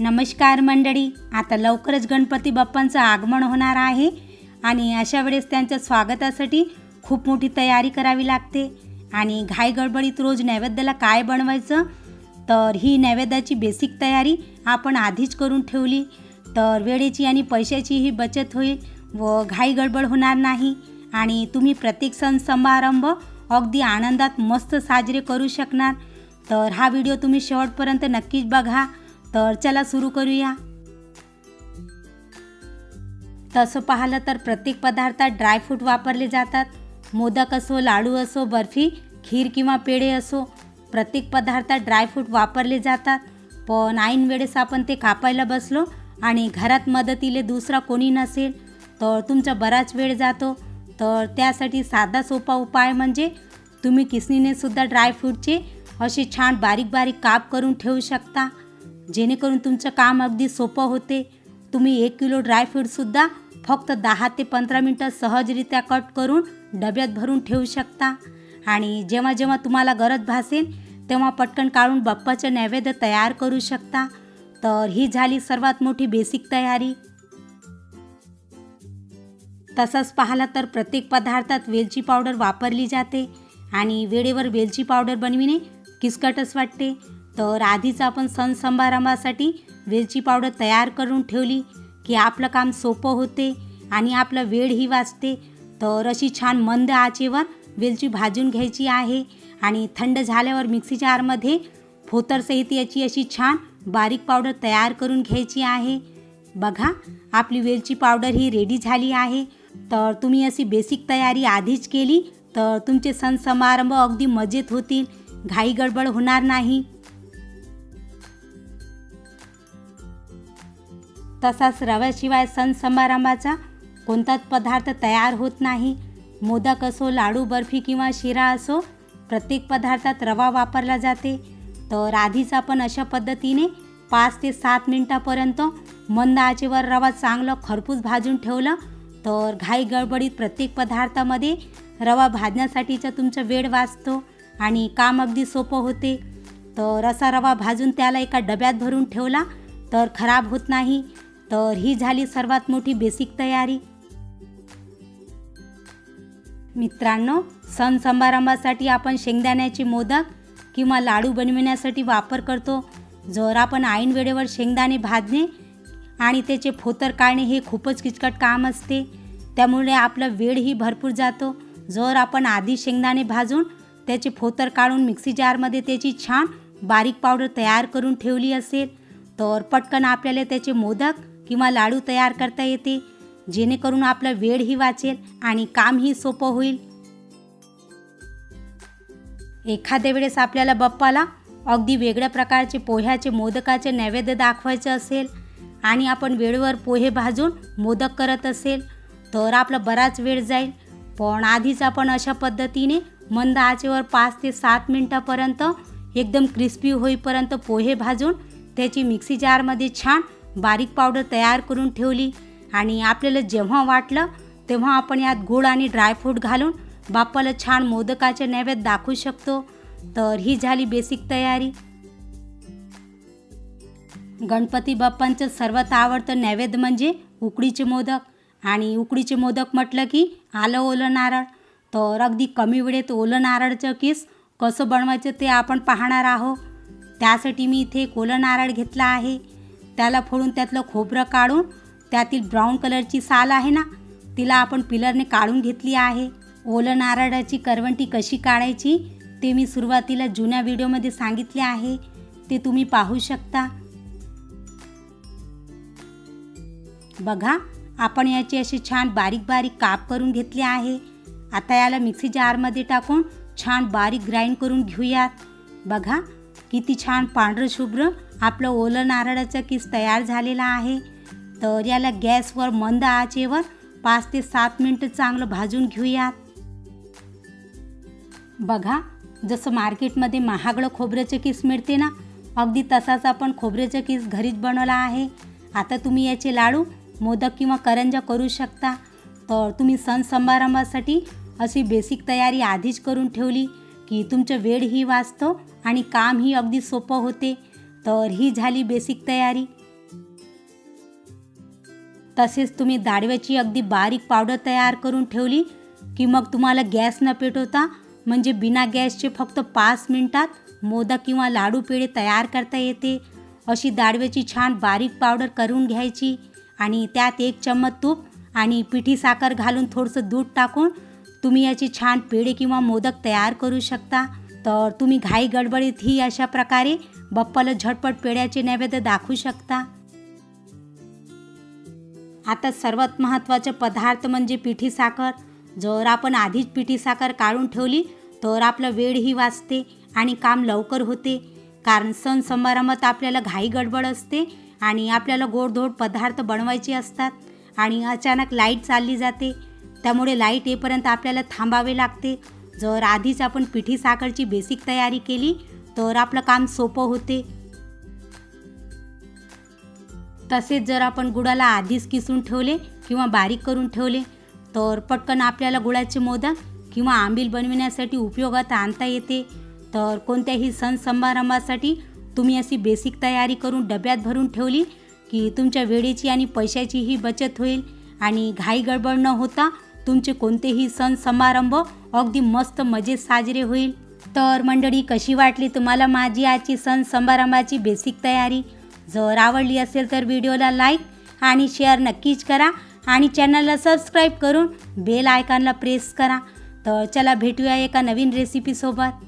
नमस्कार मंडळी आता लवकरच गणपती बाप्पांचं आगमन होणार आहे आणि अशा वेळेस त्यांच्या स्वागतासाठी खूप मोठी तयारी करावी लागते. आणि घाई गडबडीत रोज नैवेद्याला काय बनवायचं? तर ही नैवेद्याची बेसिक तयारी आपण आधीच करून ठेवली. तर वेळेची आणि पैशाचीही बचत होईल व घाई गडबड होणार नाही. आणि तुम्ही प्रत्येक सण समारंभ अगदी आनंदात मस्त साजरे करू शकणार. तर हा व्हिडिओ तुम्ही शेवटपर्यंत नक्कीच बघा. तर चला सुरू करूया. तसं पाहिलं तर प्रत्येक पदार्थात ड्रायफ्रूट वापरले जातात. मोदक असो लाडू असो बर्फी खीर किंवा पेढे असो प्रत्येक पदार्थात ड्रायफ्रूट वापरले जातात. पण ऐन वेळेस आपण ते कापायला बसलो आणि घरात मदतीले दुसरा कोणी नसेल तर तुमचा बराच वेळ जातो. तर त्यासाठी साधा सोपा उपाय म्हणजे तुम्ही किसनीने सुद्धा ड्रायफ्रूटचे असे छान बारीक बारीक काप करून ठेवू शकता. जेणेकरून तुमचं काम अगदी सोपं होते. तुम्ही एक किलो ड्रायफ्रूटसुद्धा फक्त दहा ते पंधरा मिनटं सहजरित्या कट करून डब्यात भरून ठेवू शकता. आणि जेव्हा जेव्हा तुम्हाला गरज भासेल तेव्हा पटकन काढून बाप्पाचं नैवेद्य तयार करू शकता. तर ही झाली सर्वात मोठी बेसिक तयारी. तसंच पाहिलं तर प्रत्येक पदार्थात वेलची पावडर वापरली जाते आणि वेळेवर वेलची पावडर बनविणे किचकटच वाटते. तर आधीच आपण सण समारंभासाठी वेलची पावडर तयार करून ठेवली की आपलं काम सोपं होते आणि आपला वेळही वाचते. तर अशी छान मंद आचेवर वेलची भाजून घ्यायची आहे आणि थंड झाल्यावर मिक्सी जारमध्ये फोतरसहित याची अशी छान बारीक पावडर तयार करून घ्यायची आहे. बघा आपली वेलची पावडर ही रेडी झाली आहे. तर तुम्ही अशी बेसिक तयारी आधीच केली तर तुमचे सण समारंभ अगदी मजेत होतील. घाई गडबड होणार नाही. तसाच रव्याशिवाय सण समारंभाचा कोणताच पदार्थ तयार होत नाही. मोदक असो लाडू बर्फी किंवा शिरा असो प्रत्येक पदार्थात रवा वापरला जाते. तर आधीच आपण अशा पद्धतीने पाच ते सात मिनटापर्यंत मंद आचेवर रवा चांगलं खरपूस भाजून ठेवलं तर घाई गडबडीत प्रत्येक पदार्थामध्ये रवा भाजण्यासाठीचा तुमचा वेळ वाचतो आणि काम अगदी सोपं होते. तर असा रवा भाजून त्याला एका डब्यात भरून ठेवला तर खराब होत नाही. तर ही झाली सर्वात मोठी बेसिक तयारी. मित्रांनो सण समारंभासाठी आपण शेंगदाण्याचे मोदक किंवा लाडू बनविण्यासाठी वापर करतो. जर आपण ऐन वेळेवर शेंगदाणे भाजणे आणि त्याचे फोतर काढणे हे खूपच किचकट काम असते. त्यामुळे आपला वेळही भरपूर जातो. जर आपण आधी शेंगदाणे भाजून त्याचे फोतर काढून मिक्सी जारमध्ये त्याची छान बारीक पावडर तयार करून ठेवली असेल तर पटकन आपल्याला त्याचे मोदक किंवा लाडू तयार करता येते जेणेकरून आपला वेळही वाचेल आणि कामही सोपं होईल. एखाद्या वेळेस आपल्याला बाप्पाला अगदी वेगळ्या प्रकारचे पोह्याचे मोदकाचे नैवेद्य दाखवायचं असेल आणि आपण वेळेवर पोहे भाजून मोदक करत असेल तर आपला बराच वेळ जाईल. पण आधीच आपण अशा पद्धतीने मंद आचेवर पाच ते सात मिनटापर्यंत एकदम क्रिस्पी होईपर्यंत पोहे भाजून त्याची मिक्सी जारमध्ये छान बारीक पावडर तयार करून ठेवली आणि आपल्याला जेव्हा वाटलं तेव्हा आपण यात गूळ आणि ड्रायफ्रूट घालून बाप्पाला छान मोदकाचे नैवेद्य दाखवू शकतो. तर ही झाली बेसिक तयारी. गणपती बाप्पांचं सर्वात आवडतं नैवेद्य म्हणजे उकडीचे मोदक. आणि उकडीचे मोदक म्हटलं की आलं ओलं नारळ. तर अगदी कमी वेळेत ओलं नारळचं किस कसं बनवायचं ते आपण पाहणार आहोत. त्यासाठी मी इथे एक ओलं नारळ घेतला आहे. त्याला फोडून त्यातलं खोबरं काढून त्यातील ब्राऊन कलरची साल आहे ना तिला आपण पिलरने काढून घेतली आहे. ओलं नारळाची करवंटी कशी काढायची ते मी सुरुवातीला जुन्या व्हिडिओमध्ये सांगितले आहे. ते तुम्ही पाहू शकता. बघा आपण याची अशी छान बारीक बारीक काप करून घेतले आहे. आता याला मिक्सी जारमध्ये टाकून छान बारीक ग्राइंड करून घेऊयात. बघा किती छान पांढरं शुभ्र आपलं ओलं नारळाचं किस तयार झालेला आहे. तर याला गॅसवर मंद आचेवर पाच ते सात मिनटं चांगलं भाजून घेऊयात. बघा जसं मार्केटमध्ये महागडं खोबऱ्याचं किस मिळते ना अगदी तसाच आपण खोबऱ्याचं किस घरीच बनवला आहे. आता तुम्ही याचे लाडू मोदक किंवा करंजा करू शकता. तर तुम्ही सण समारंभासाठी अशी बेसिक तयारी आधीच करून ठेवली की तुमचं वेळही वाचतो आणि कामही अगदी सोपं होते. तर ही झाली बेसिक तयारी. तसेच तुम्ही दाडव्याची अगदी बारीक पावडर तयार करून ठेवली की मग तुम्हाला गॅस न पेटवता म्हणजे बिना गॅसचे फक्त पाच मिनटात मोदक किंवा लाडू पेढे तयार करता येते. अशी दाडव्याची छान बारीक पावडर करून घ्यायची आणि त्यात एक चम्मच तूप आणि पिठी साखर घालून थोडंसं दूध टाकून तुम्ही याचे छान पेढे किंवा मोदक तयार करू शकता. तर तुम्ही घाई गडबडीत ही अशा प्रकारे बप्पाला झटपट पेढ्याचे नैवेद्य दाखवू शकता. आता सर्वात महत्त्वाचे पदार्थ म्हणजे पिठी साखर. जर आपण आधीच पिठी साखर काढून ठेवली तर आपलं वेळही वाचते आणि काम लवकर होते. कारण सण समारंभात आपल्याला घाई गडबड असते आणि आपल्याला गोडधोड पदार्थ बनवायचे असतात आणि अचानक लाइट चालली जाते. त्यामुळे लाइट येईपर्यंत आपल्याला थांबावे लागते. जर आधीच आपण पिठी साखरची बेसिक तयारी केली तर आपलं काम सोपं होते. तसेच जर आपण गुळाला आधीच किसून ठेवले किंवा बारीक करून ठेवले तर पटकन आपल्याला गुळाचे मोदक किंवा आंबील बनविण्यासाठी उपयोगात आणता येते. तर कोणत्याही सण समारंभासाठी तुम्ही अशी बेसिक तयारी करून डब्यात भरून ठेवली की तुमच्या वेळेची आणि पैशाचीही बचत होईल आणि घाई गडबड न होता तुमचे कोणतेही सण समारंभ अगदी मस्त मजेत साजरे होईल. तर मंडळी कशी वाटली तुम्हाला माझी आजची सण समारंभाची बेसिक तयारी? जर आवडली असेल तर व्हिडिओला लाईक आणि शेअर नक्कीच करा आणि चॅनलला सबस्क्राईब करून बेल आयकॉनला प्रेस करा. तर चला भेटूया एका नवीन रेसिपीसोबत